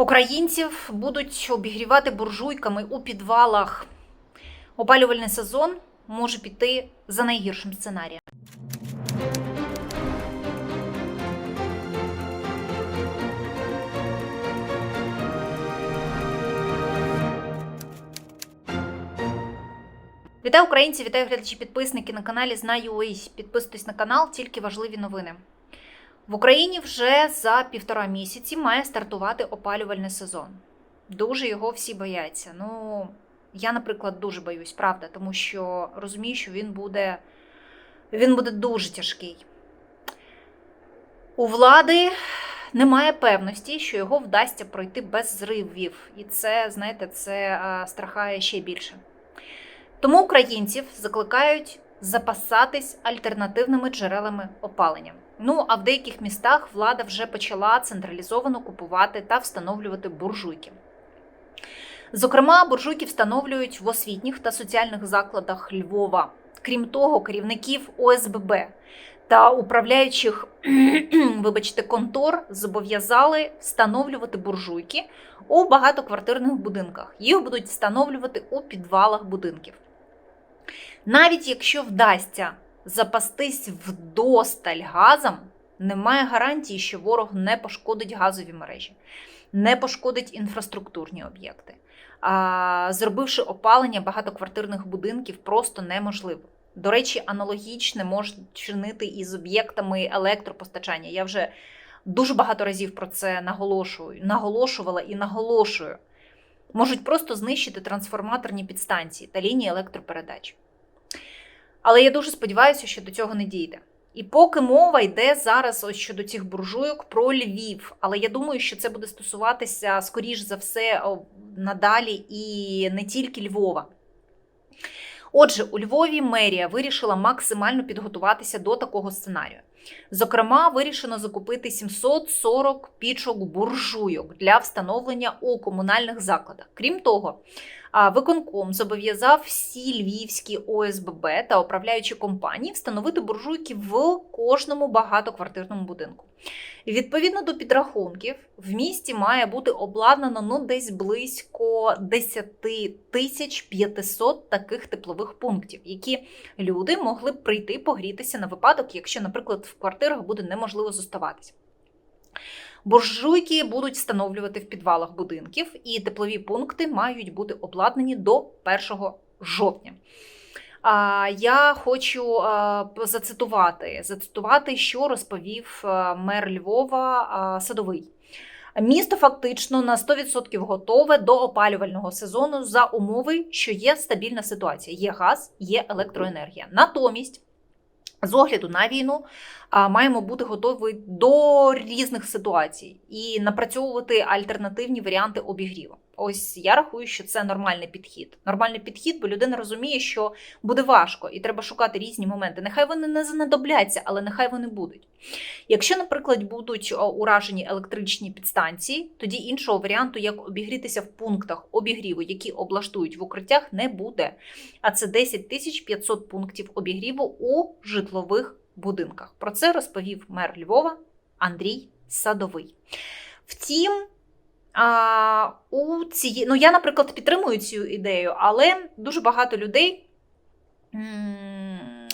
Українців будуть обігрівати буржуйками у підвалах. Опалювальний сезон може піти за найгіршим сценарієм. Вітаю українці, вітаю глядачі підписники на каналі Знаю ось. Підписуйтесь на канал, тільки важливі новини. В Україні вже за півтора місяці має стартувати опалювальний сезон. Дуже його всі бояться. Ну, я, наприклад, дуже боюсь, правда, тому що розумію, що він буде, він буде дуже тяжкий. У влади немає певності, що його вдасться пройти без зривів. І це, знаєте, це страхає ще більше. Тому українців закликають запасатись альтернативними джерелами опалення. Ну а в деяких містах влада вже почала централізовано купувати та встановлювати буржуйки. Зокрема, буржуйки встановлюють в освітніх та соціальних закладах Львова. Крім того, керівників ОСББ та управляючих, вибачте, контор зобов'язали встановлювати буржуйки у багатоквартирних будинках. Їх будуть встановлювати у підвалах будинків. Навіть якщо вдасться запастись вдосталь газом, немає гарантії, що ворог не пошкодить газові мережі, не пошкодить інфраструктурні об'єкти. А, зробивши опалення багатоквартирних будинків, просто неможливо. До речі, аналогічне можуть чинити і з об'єктами електропостачання. Я вже дуже багато разів про це наголошую, наголошувала і наголошую. Можуть просто знищити трансформаторні підстанції та лінії електропередач. Але я дуже сподіваюся, що до цього не дійде. І поки мова йде зараз ось щодо цих буржуйок про Львів, але я думаю, що це буде стосуватися, скоріш за все, надалі і не тільки Львова. Отже, у Львові мерія вирішила максимально підготуватися до такого сценарію. Зокрема, вирішено закупити 740 пічок буржуйок для встановлення у комунальних закладах. Крім того, виконком зобов'язав всі львівські ОСББ та управляючі компанії встановити буржуйки в кожному багатоквартирному будинку. Відповідно до підрахунків, в місті має бути обладнано ну, десь близько 10 тисяч 500 таких теплових пунктів, які люди могли б прийти погрітися на випадок, якщо, наприклад, в квартирах буде неможливо зоставатися. Буржуйки будуть встановлювати в підвалах будинків, і теплові пункти мають бути обладнані до 1 жовтня. А, Я хочу зацитувати, зацитувати, що розповів мер Львова Садовий. Місто фактично на 100% готове до опалювального сезону за умови, що є стабільна ситуація. Є газ, є електроенергія. Натомість, з огляду на війну, маємо бути готові до різних ситуацій і напрацьовувати альтернативні варіанти обігріву. Ось я рахую, що це нормальний підхід. Нормальний підхід, бо людина розуміє, що буде важко, і треба шукати різні моменти. Нехай вони не знадобляться, але нехай вони будуть. Якщо, наприклад, будуть уражені електричні підстанції, тоді іншого варіанту, як обігрітися в пунктах обігріву, які облаштують в укриттях, не буде. А це 10 тисяч 500 пунктів обігріву у житлових будинках. Про це розповів мер Львова Андрій Садовий. Втім, а, у ці... ну, я, наприклад, підтримую цю ідею, але дуже багато людей,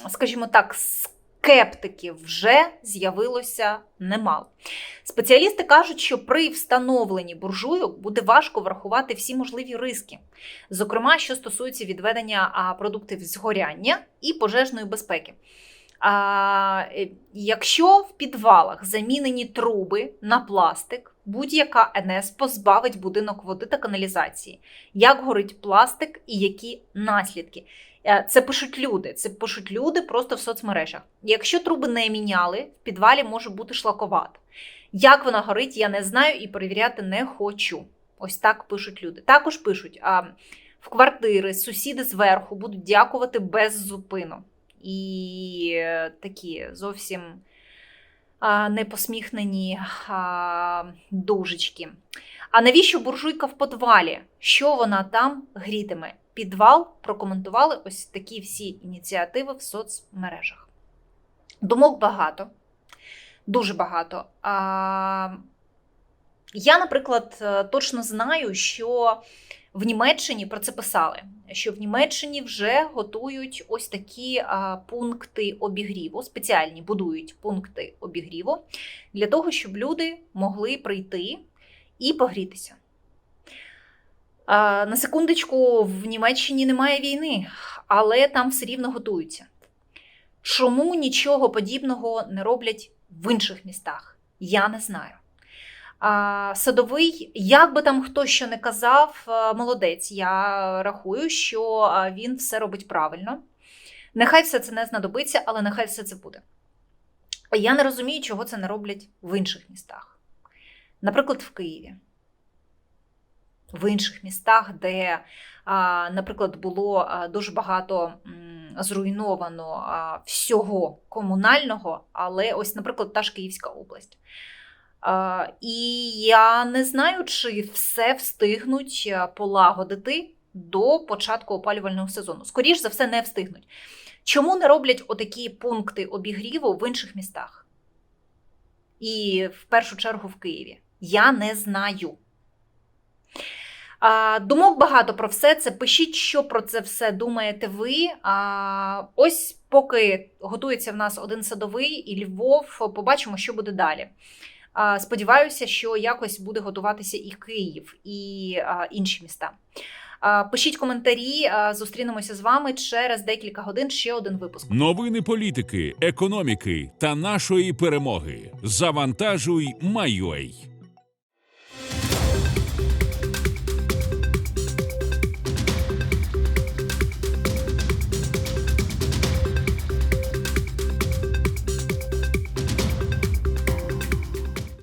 скажімо так, скептиків вже з'явилося немало. Спеціалісти кажуть, що при встановленні буржуйок буде важко врахувати всі можливі риски, зокрема, що стосується відведення продуктів згоряння і пожежної безпеки. А, е, Якщо в підвалах замінені труби на пластик, будь-яка НС позбавить будинок води та каналізації. Як горить пластик і які наслідки? Е, Це пишуть люди. Це пишуть люди просто в соцмережах. Якщо труби не міняли, в підвалі може бути шлаковат. Як вона горить, я не знаю і перевіряти не хочу. Ось так пишуть люди. Також пишуть: а, в квартири сусіди зверху будуть дякувати без зупину. І е, такі зовсім непосміхнені дужечки. А навіщо буржуйка в подвалі? Що вона там грітиме? Підвал прокоментували ось такі всі ініціативи в соцмережах. Думок багато, дуже багато. Я, наприклад, е, точно знаю, що в Німеччині про це писали, що в Німеччині вже готують ось такі пункти обігріву, спеціальні будують пункти обігріву для того, щоб люди могли прийти і погрітися. На секундочку, в Німеччині немає війни, але там все рівно готуються. Чому нічого подібного не роблять в інших містах? Я не знаю. Садовий, як би там хто що не казав, молодець. Я рахую, що він все робить правильно. Нехай все це не знадобиться, але нехай все це буде. Я не розумію, чого це не роблять в інших містах. Наприклад, в Києві. В інших містах, де, наприклад, було дуже багато зруйновано всього комунального, але ось, наприклад, та ж Київська область. І я не знаю, чи все встигнуть полагодити до початку опалювального сезону. Скоріш за все, не встигнуть. Чому не роблять отакі пункти обігріву в інших містах? І в першу чергу в Києві. Я не знаю. Думок багато про все це. Пишіть, що про це все думаєте ви. Ось поки готується в нас один садовий і Львов, побачимо, що буде далі. Сподіваюся, що якось буде готуватися і Київ, і інші міста. Пишіть коментарі, зустрінемося з вами через декілька годин. Ще один випуск. Новини політики, економіки та нашої перемоги. Завантажуй, майой.